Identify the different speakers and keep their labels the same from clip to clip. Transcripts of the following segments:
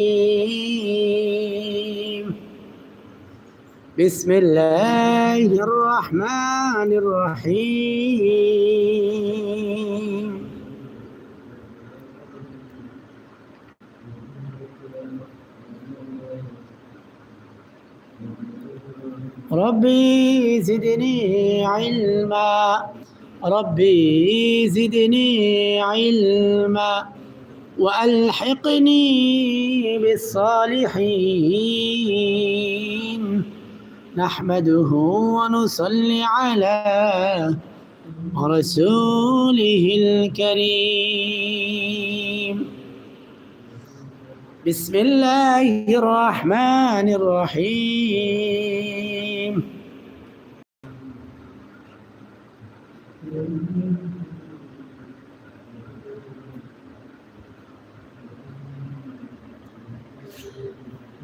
Speaker 1: بسم الله الرحمن الرحيم. ربي زدني علما. ربي زدني علما. وألحقني بالصالحين. نحمده ونصلي على رسوله الكريم. بسم الله الرحمن الرحيم.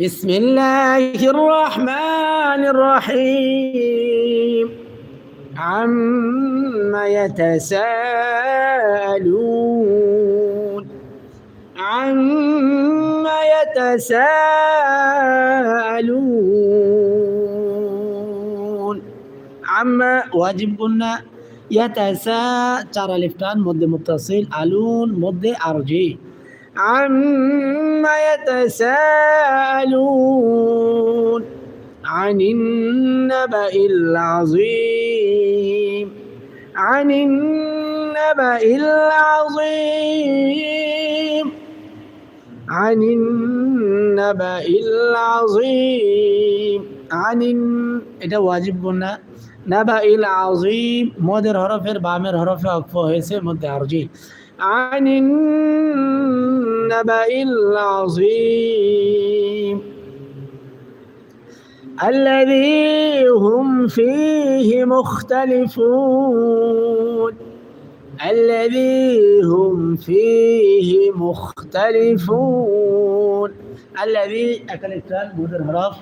Speaker 1: بسم الله الرحمن الرحيم. عما يتساءلون. عما يتساءلون. عما واجب قلنا. يتساءل ترى الافتان مد متصل. ألون مد أرجي. عما يتساءلون عن النبأ العظيم عن النبأ العظيم عن النبأ العظيم عن এটা ওয়াজিব গুণা নাবা ইল আজিম মদের হরফের বামের হরফে অক্ফ হয়েছে মধ্যে আরজি عن النبأ العظيم الذي هم فيه مختلفون الذي هم فيه مختلفون الذي أكلفتان مدر هرف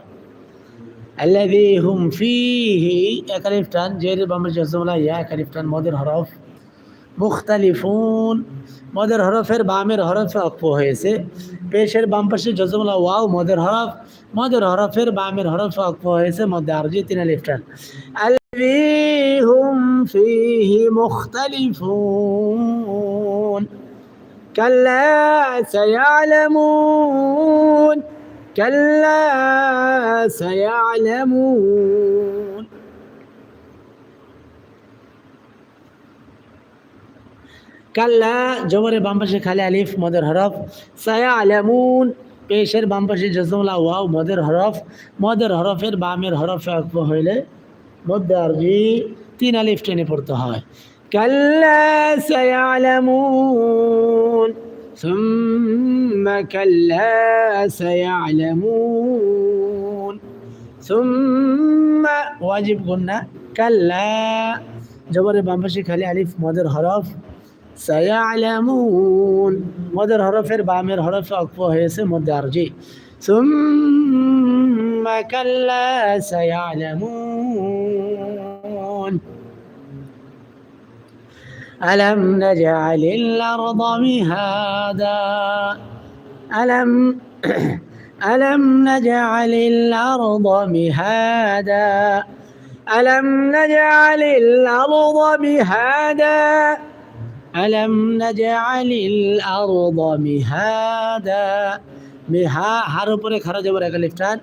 Speaker 1: الذي هم فيه أكلفتان جير بامر جزولا يا أكلفتان مدر هرف মুখতালিফুন মদের হরফের বামের হরফে অক্ষ হয়েছে পেশের বাম পাশে জজমলা ওয়াও মদের হরফ মদের হরফের বামের হরফে অক্ষ হয়েছে মধ্যে আরজি তিন লিফটান হুম ফিহি মুখতালিফুন كلا سيعلمون كلا سيعلمون কাল্লা জবরের বাম পাশে খালি আলিফ মদের হরফ সায়া আলামুন পেশের বাম পাশে জজমলা ওয়াও মদের হরফ মদের হরফের বামের হরফে অক্প হইলে মধ্যে আরজি তিন আলিফ টেনে পড়তে হয় কাল্লা সায়ালামুন ثم كلا سيعلمون ثم واجب قلنا كلا جبر بامبشي خلي ألف مدر حرف সায়ালামুন মদের হরফের বামের হরফে অক্ফ হয়েছে মধ্যে আরজি ثم كلا سيعلمون ألم نجعل الأرض مهادا ألم ألم نجعل الأرض مهادا ألم نجعل الأرض مهادا ألم نجعل الأرض مهادا মিহা হার উপরে খারা জবর একা লিফটান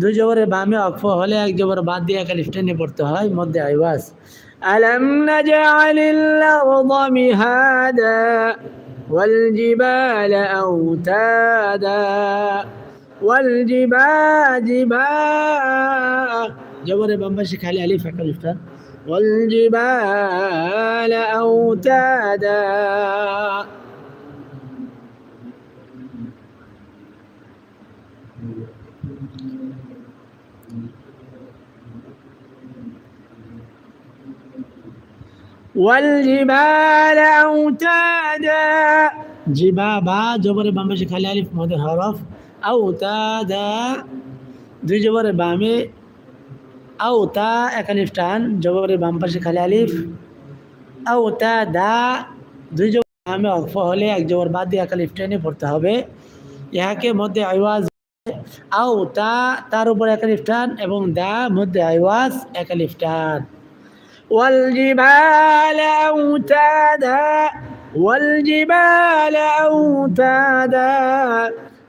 Speaker 1: দুই জবরের বামে অক্ফ হলে এক জবর বাদ দিয়ে একা লিফটানে পড়তে হয় মধ্যে আইওয়াজ ألم نجعل الأرض مهادا والجبال أوتادا والجبال جبال جبر بمبشي خالي ألف একা লিফটান والجبال أوتادا. والجبال أوتادا. جبابا جبر بامش خلالف مدر حرف. أوتادا. دي جبر بامه জবরে বামে আউতা এক আলিফ টান জবরে বাম পাশে খালি আলিফ আউতা দা দুই জবর বামে অক্ফ হলে এক জবর বাদ দিয়ে এক আলিফ টেনে পড়তে হবে ইহাকে মধ্যে আইওয়াজ আও তা তার উপর একালিফ টান এবং দা মধ্যে আইওয়াজ একালিফ টান والجبال أوتادا والجبال أوتادا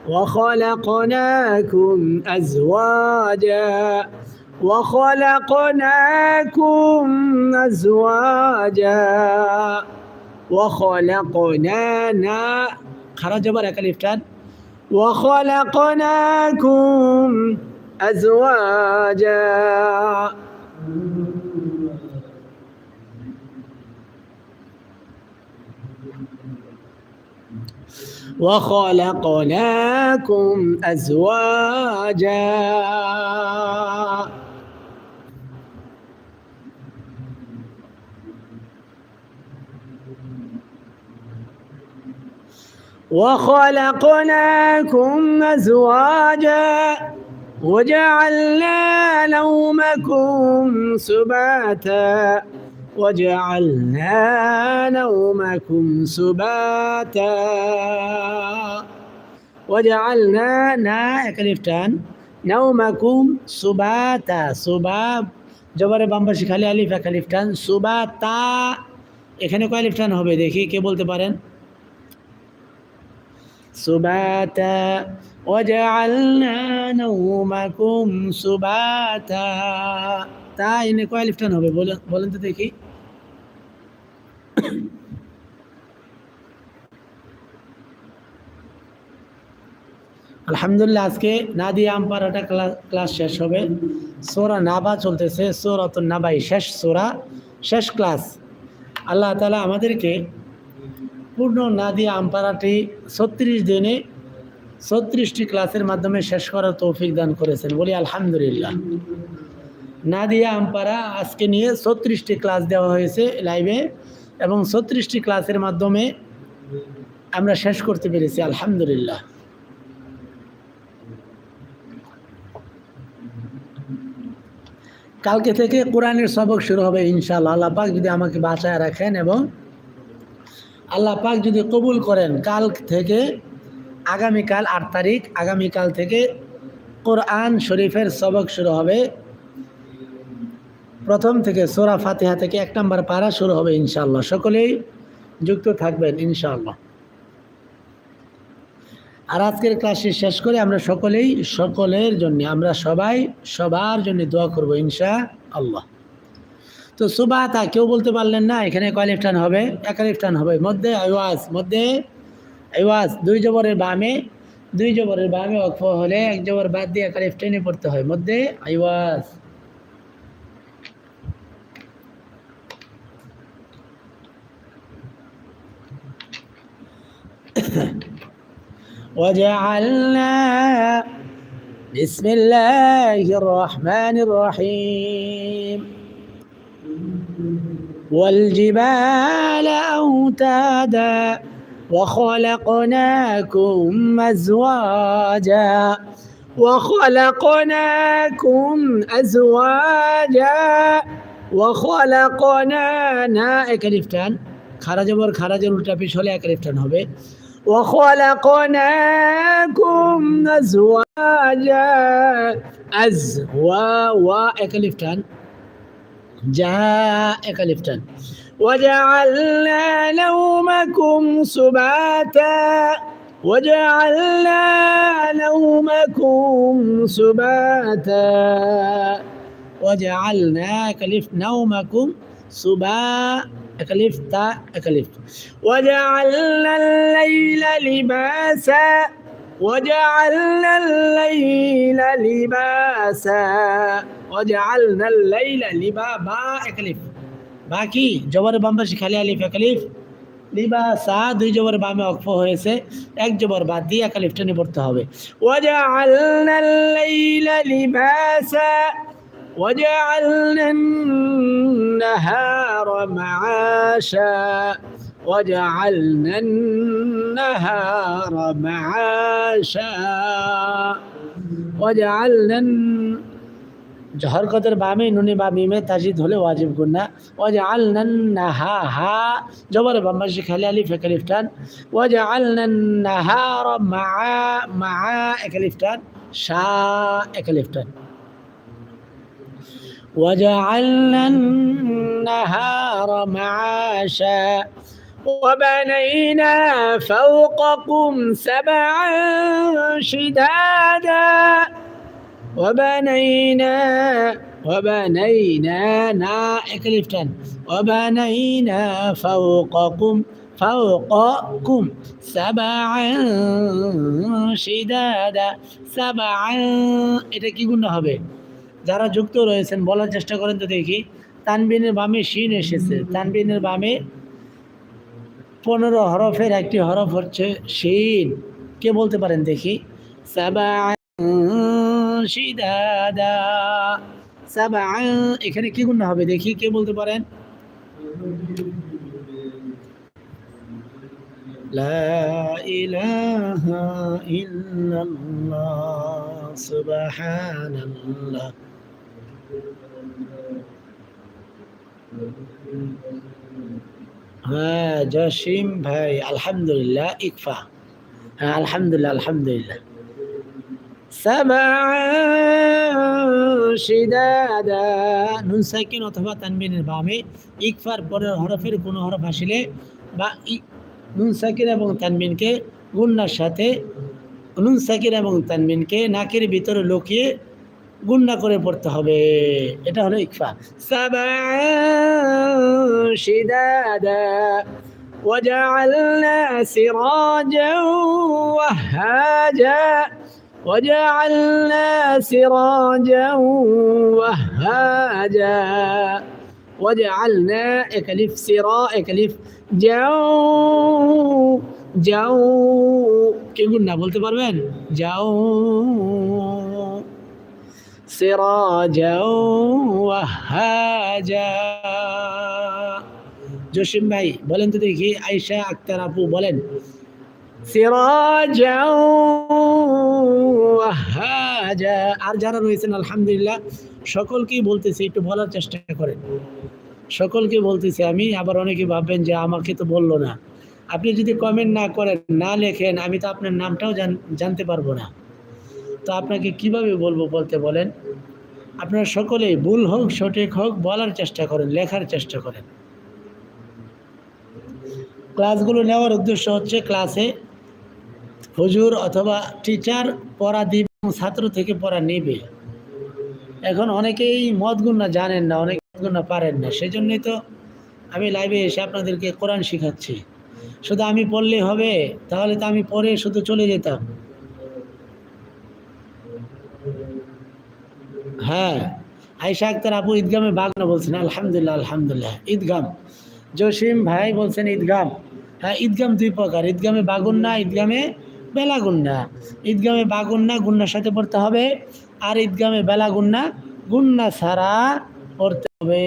Speaker 1: وخلقناكم أزواجا وخلقناكم أزواجا. وخلقنانا خرج بركة الإفتان وخلقناكم أزواجا. وخلقناكم أزواجا. وخلقناكم أزواجا وجعلنا نومكم سباتا وجعلنا نومكم سباتا وجعلنا نا كلفتان نومكم سباتا। سباب جبر بامبر شكالي ألف كلفتان سباتا এখানে কয় আলিফ টান হবে দেখি কে বলতে পারেন সুবাতা وجعلنا نومكم سباتا তা এনে কয় আলিফ টান হবে বলেন বলেন তো দেখি আলহামদুলিল্লাহ আজকে নাদিয়া আম্পারাটা ক্লাস শেষ হবে সোরা নাবা চলতেছে সোরাত নাবাই শেষ সোরা শেষ ক্লাস আল্লাহ তালা আমাদেরকে পূর্ণ নাদিয়া আম্পারাটি ছত্রিশ দিনে ছত্রিশটি ক্লাসের মাধ্যমে শেষ করার তৌফিক দান করেছেন। বলি আলহামদুলিল্লাহ। নাদিয়া আম্পারা আজকে নিয়ে ছত্রিশটি ক্লাস দেওয়া হয়েছে লাইভে এবং ছত্রিশটি ক্লাসের মাধ্যমে আমরা শেষ করতে পেরেছি, আলহামদুলিল্লাহ। কালকে থেকে কোরআনের সবক শুরু হবে ইনশাল্লাহ আল্লাহ পাক যদি আমাকে বাঁচায় রাখেন এবং আল্লাহ পাক যদি কবুল করেন, কাল থেকে আগামীকাল আট তারিখ, আগামীকাল থেকে কোরআন শরীফের সবক শুরু হবে। প্রথম থেকে সোরা ফাতিহা থেকে এক নম্বর পারা শুরু হবে ইনশাল্লাহ সকলেই যুক্ত থাকবেন ইনশাল্লাহ আর আজকের ক্লাসটি শেষ করে আমরা সকলেই সকলের জন্য, আমরা সবাই সবার জন্য দোয়া করব ইনশা আল্লাহ তো সুবাতা, কেউ বলতে পারলেন না, এখানে কয়ালিফটান হবে? একালিফটান হবে। মধ্যে আইওয়াজ মধ্যে আইওয়াজ দুই জবরের বামে, দুই জবরের বামে অক্ষ হলে এক জবর বাদ দিয়ে একালিফটানে পড়তে হয়। মধ্যে আইওয়াজ وجعلنا بسم الله الرحمن الرحيم والجبال أوتادا وخلقناكم أزواجا وخلقناكم أزواجا وخلقنا نا اكلفتان خرج بر خرج الالتا پیش হলে اكلفتان হবে وخلقناكم أزواجا. أزوا وإكلفتان جاء إكلفتان وجعلنا نومكم سباتا. وجعلنا نومكم سباتا. وجعلنا كلف نومكم سباتا. أكلف تا أكلف وجعلنا الليل لباسا وجعلنا الليل لباسا وجعلنا الليل لبا با أكلف বাকি জবর বাম পাশে খালি আলিফ একালিফ লিবাসা দুই জবর বামে অক্ফ হয়েছে এক জবর বাদ দিয়ে একালিফটা নিয়ে পড়তে হবে ওয়াজআলনা আল-লাইলা লিবাসা وجعلنا النهار معاشا وجعلنا النهار معاشا وجعلنا হরকতের বামে নুনে বা মিমে তাজিদ হলে ওয়াজিব গুন্না ওয়াজে আল নান্না হা হা জবর বাম্বাসি খালি আলিফ একালিফটান ওয়াজে আল নান্না হা র মা মা একালিফটান শা একালিফটান وجعلنا النهار معاشا وبنينا فوقكم سبعا شدادا وبنينا وبنينا نا اكلفتن وبنينا فوقكم فوقكم سبعا شدادا سبعا এটা কি গুণ হবে যারা যুক্ত রয়েছেন বলার চেষ্টা করেন তো দেখি তানবিনের বামে শিন এসেছে তানবিনের বামে পনেরো হরফের একটি হরফ হচ্ছে শিন কে বলতে পারেন দেখি সাবা শিদাদা সাবা এখানে কি গুণ হবে দেখি কে বলতে পারেন لا إله إلا الله سبحان الله হ্যাঁ জসিম ভাই, আলহামদুলিল্লাহ, ইকফা। হ্যাঁ আলহামদুলিল্লাহ আলহামদুলিল্লাহ। অথবা তানবিনের বামে, ইকফার পরের হরফের কোনো হরফ আসিলে বা নুন সাকির এবং তানবিনকে গুন্নার সাথে নুন সাকির এবং তানবিনকে নাকের ভিতরে লুকিয়ে গুন্না করে পড়তে হবে এটা হলো ইকফা শিদাদা وجعلنا سراجا وهاجا وجعلنا سراجا وهاجا وجعلنا اكلف سرا اكلف যাও যাও কে না বলতে পারবেন যাও সিরাজা ওয়াহাজা জসিম ভাই, বলেন তো দেখি, আয়েশা আক্তার আপু বলেন আর যারা রয়েছেন, আলহামদুলিল্লাহ, সকলকেই বলতেছি, একটু বলার চেষ্টা করেন। সকলকে বলতেছি আমি, আবার অনেকে ভাববেন যে আমাকে তো বলল না। আপনি যদি কমেন্ট না করেন, না লেখেন, আমি তো আপনার নামটাও জানতে পারব না। তো আপনাকে কীভাবে বলব বলতে বলেন? আপনারা সকলেই ভুল হোক, সঠিক হোক, বলার চেষ্টা করেন, লেখার চেষ্টা করেন। ক্লাসগুলো নেওয়ার উদ্দেশ্য হচ্ছে ক্লাসে হুজুর অথবা টিচার পড়া দিবে এবং ছাত্র থেকে পড়া নেবে। এখন অনেকেই মদ গুণা জানেন না, অনেক গুণা পারেন না। সেই জন্যই তো আমি লাইভে এসে আপনাদেরকে কোরআন শেখাচ্ছি। শুধু আমি পড়লে হবে, তাহলে তো আমি পড়ে শুধু চলে যেতাম। হ্যাঁ। আইসা আক্তার আপু ঈদগামে বাগনা বলছেন, আলহামদুলিল্লাহ আলহামদুলিল্লাহ। ঈদগাম। জসিম ভাই বলছেন, ঈদগাম। হ্যাঁ ঈদগাম দুই প্রকার। ঈদগামে বাগুন্না, ঈদগামে বেলা গুন্না ঈদগামে বাগুন্না, গুন্নার সাথে পড়তে হবে। আর ঈদগামে বেলা গুন্না গুন্না ছাড়া পড়তে হবে।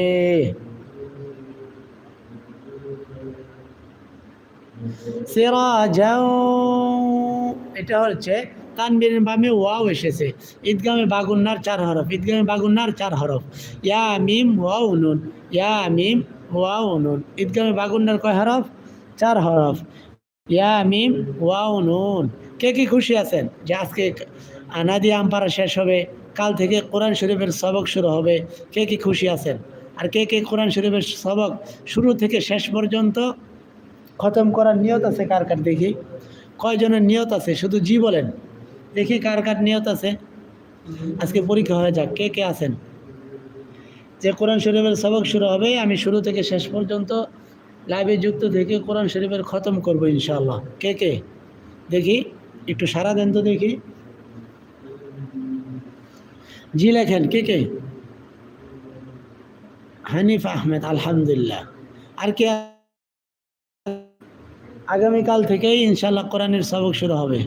Speaker 1: এটা হচ্ছে তানবিরের বামে ওয়াও এসেছে। ঈদগামে বাগুন্নার চার হরফ, ঈদগামে বাগুন্নার চার হরফ। ইয়া, মিম, ওয়াও, নুন। ইয়া, মিম, ওয়াও, নুন। ঈদগামে বাগুন্নার কয় হরফ? চার হরফ। ইয়া, মিম, ওয়াও, নুন। কে কি খুশি আছেন যে আজকে আনাদি আমপারা শেষ হবে, কাল থেকে কোরআন শরীফের সবক শুরু হবে? কে কি খুশি আছেন? আর কে কে কোরআন শরীফের সবক শুরু থেকে শেষ পর্যন্ত খতম করার নিয়ত আছে কার কার দেখি? কয়জনের নিয়ত আছে? শুধু জি বলেন। দেখি কার কার নিয়ত আছে। আজকে পরীক্ষা হয়ে যাক, কে কে আছেন? যে কোরআন শরীফের সবক শুরু হবে, আমি শুরু থেকে শেষ পর্যন্ত লাইভে যুক্ত থেকে কোরআন শরীফের খতম করব ইনশাল্লাহ কে কে? দেখি, একটু সারা দেন তো দেখি। জি লেখেন, কে কে? হানিফ আহমেদ, আলহামদুলিল্লাহ। আর কে আগামীকাল থেকেই ইনশাল্লাহ কোরআনের সবক শুরু হবে।